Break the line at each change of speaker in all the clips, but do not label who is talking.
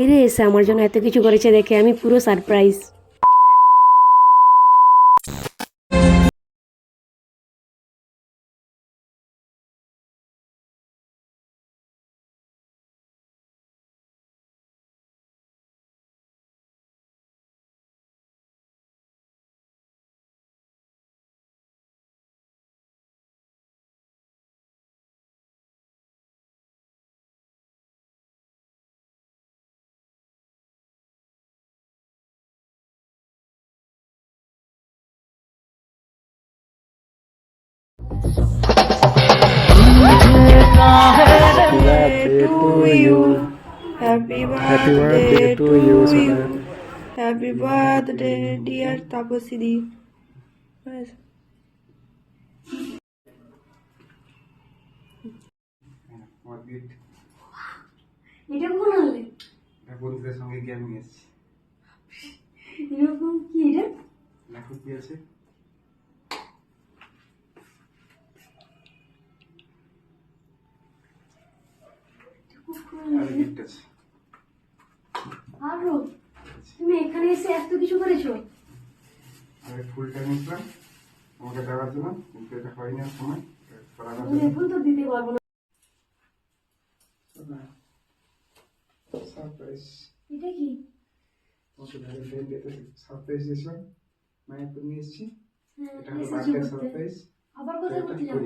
বাইরে এসে আমার জন্য এত কিছু করেছে দেখে আমি পুরো surprise
Birthday to you, Sonia.
Happy birthday, dear Tapasidi. Nice.
এটা কোন আনলে
বন্ধুদের সঙ্গে গিয়ে আমি
এরকম কি এটা
দেখো কি আছে আর gift আছে
আরও তুমি এখানে এসে এত কিছু করেছ?
আর ফুলটা নিয়েছিলাম আমাকে দেওয়ার জন্য। কিন্তু এটা হয়নি আর সময়।
তুমি এখন তো দিতে পারব না।
সারপ্রাইজ।
এটা কি?
তোমাকে ভ্যালেন্টাইন ডেতে সারপ্রাইজ দিয়েছিলাম। মায়াপুর নিয়ে এসেছি।
হ্যাঁ,
এটা হলো বার্থডে সারপ্রাইজ।
আবার কোথায় ঘুরতে যাব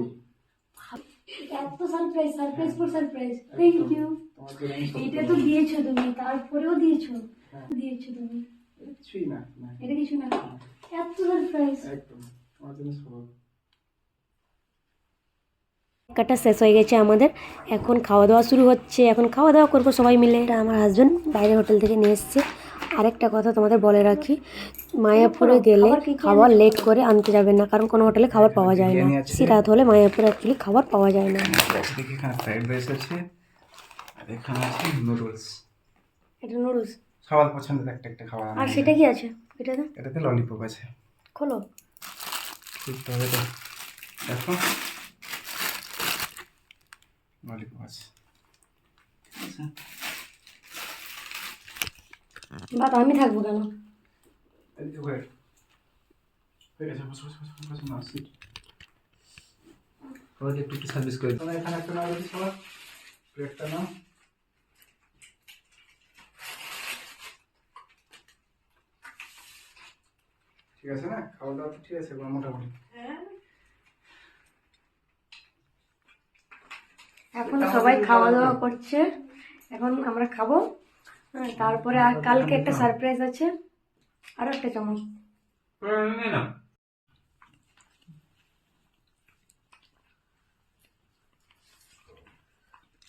এত surprise surprise for surprise. Thank you
তোমার জন্য আমি সব
এটা তো দিয়েছ তুমি তারপরেও দিয়েছ।
হ্যাঁ।
দিয়েছ তুমি?
কিছুই না না
এটা কিছু না এত সারপ্রাইজ
একদম তোমার জন্য সব
কাটা শেষ হয়ে গেছে আমাদের। এখন খাওয়া দাওয়া শুরু হচ্ছে। এখন খাওয়া দাওয়া করব সবাই মিলে। এটা আমার হাজব্যান্ড বাইরে হোটেল থেকে নিয়ে এসছে। আরেকটা কথা তোমাদের বলে রাখি মায়াপুরে গেলে খাবার লেট করে আনতে যাবে না। কারণ কোনো হোটেলে খাবার পাওয়া যায় না। বেশি রাত হলে মায়াপুরে অ্যাকচুয়ালি খাবার পাওয়া যায় না।
এখানে ফ্রাইড রাইস আছে। আর এখানে আছে নুডলস
এটা নুডলস
সবার পছন্দের একটা একটা খাবার
আর সেটা কি আছে? এটাতে
এটাতে ললিপপ আছে।
খোলো।
দেখতে হবে তো। দেখো। ললিপপ আছে। ঠিক আছে
আমি থাকব কেন?
না একটু সার্ভিস করে এখানে একটা সবার। প্লেটটা নাও। ঠিক আছে না? খাওয়া দাওয়া তো ঠিক আছে মোটামুটি।
এখন সবাই খাওয়া দাওয়া করছে। এখন আমরা খাব। হ্যাঁ, তারপরে আর কালকে একটা সারপ্রাইজ আছে। আরও একটা চামচ।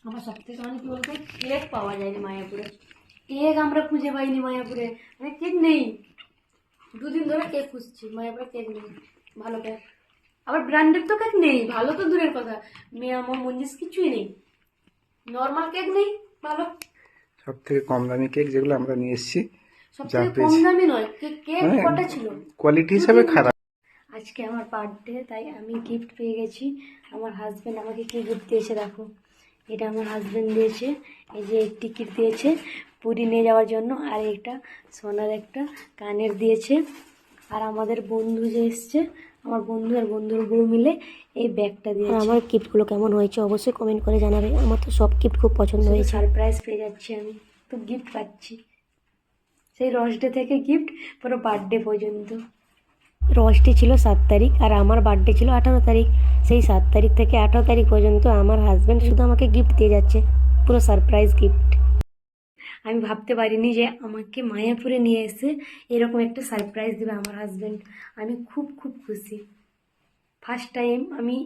আমার সব থেকে মানে কি বলতো? কেক পাওয়া যায়নি মায়াপুরে। কেক আমরা খুঁজে পাইনি মায়াপুরে। মানে কেক নেই। দুদিন ধরে কেক খুঁজছি মায়াপুরে কেক নেই ভালো কেক আবার ব্র্যান্ডেড তো কেক নেই ভালো তো দূরের কথা। মেয়ে আমার মঞ্জিস কিছুই নেই। নর্মাল কেক নেই ভালো।
সব থেকে কম দামি কেক যেগুলো আমরা নিয়ে এসেছি যা পেয়েছি।
নয় কেক কেক। কটা ছিল?
কোয়ালিটি হিসাবে খারাপ।
আজকে আমার বার্থডে তাই আমি গিফট পেয়ে গেছি। আমার হাজব্যান্ড আমাকে কি গিফট দিয়েছে দেখো। এটা আমার হাজব্যান্ড দিয়েছে এই যে টিকিট দিয়েছে। পুরী নিয়ে যাওয়ার জন্য আর এটা সোনার একটা কানের দিয়েছে। আর আমাদের বন্ধু যে এসছে আমার বন্ধু আর বন্ধুর বউ মিলে এই ব্যাগটা দিয়েছে। আমার গিফটগুলো কেমন হয়েছে অবশ্যই কমেন্ট করে জানাবে। আমার তো সব গিফট খুব পছন্দ হয়েছে। সারপ্রাইজ পেয়ে যাচ্ছি আমি তো গিফট পাচ্ছি। সেই রস ডে থেকে গিফট পুরো বার্থডে পর্যন্ত। রস ডে ছিল সাত তারিখ আর আমার বার্থডে ছিল আঠারো তারিখ। সেই সাত তারিখ থেকে আঠারো তারিখ পর্যন্ত আমার হাজব্যান্ড শুধু আমাকে গিফট দিয়ে যাচ্ছে। পুরো সারপ্রাইজ গিফট। আমি ভাবতে পারিনি যে আমাকে মায়াপুরে নিয়ে এসে এরকম একটা সারপ্রাইজ দেবে আমার হাজব্যান্ড আমি খুব খুব খুশি। ফার্স্ট টাইম আমি